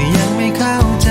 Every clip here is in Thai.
็ยังไม่เข้าใจ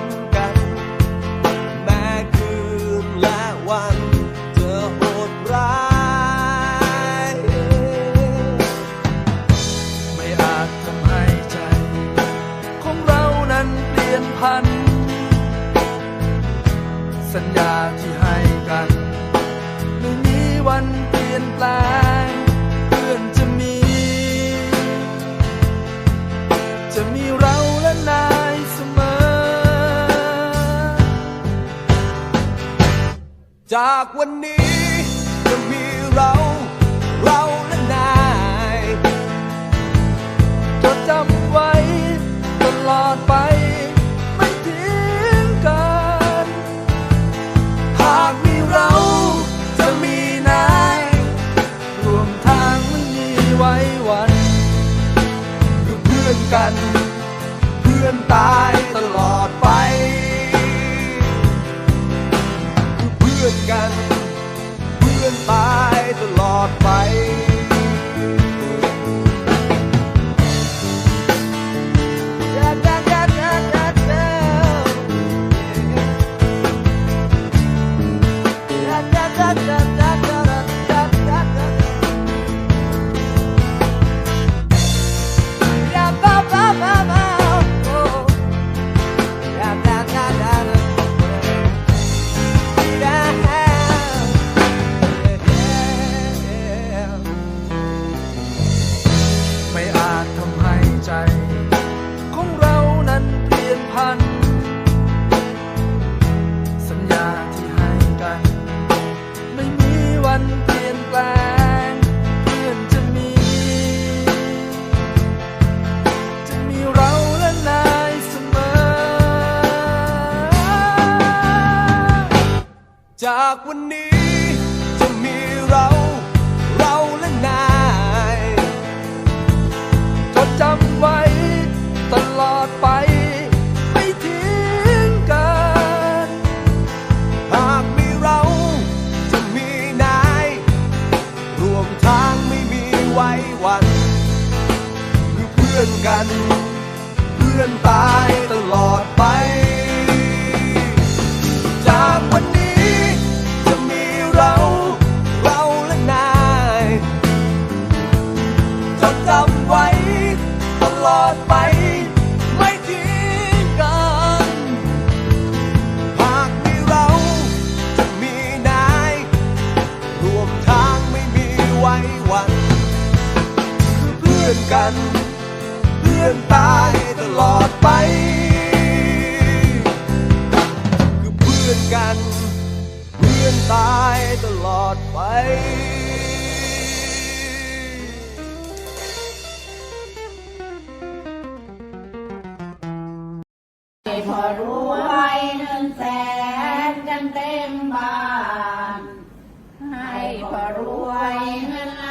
ง จากวันนี้จะมีเรา เราและนายจดจำไว้ตลอดไป ไม่ทิ้งกัน หากมีเราจะมีนายรวมทางไม่มีไว้วันคือเพื่อนกัน เพื่อนตา จากวันนี้ กัน เพื่อนตายตลอดไป คือเพื่อนกัน เพื่อนตายตลอดไปพอรวยหนึ่งแสนกันเต็มบ้าน ให้พอรวยเงินล้าน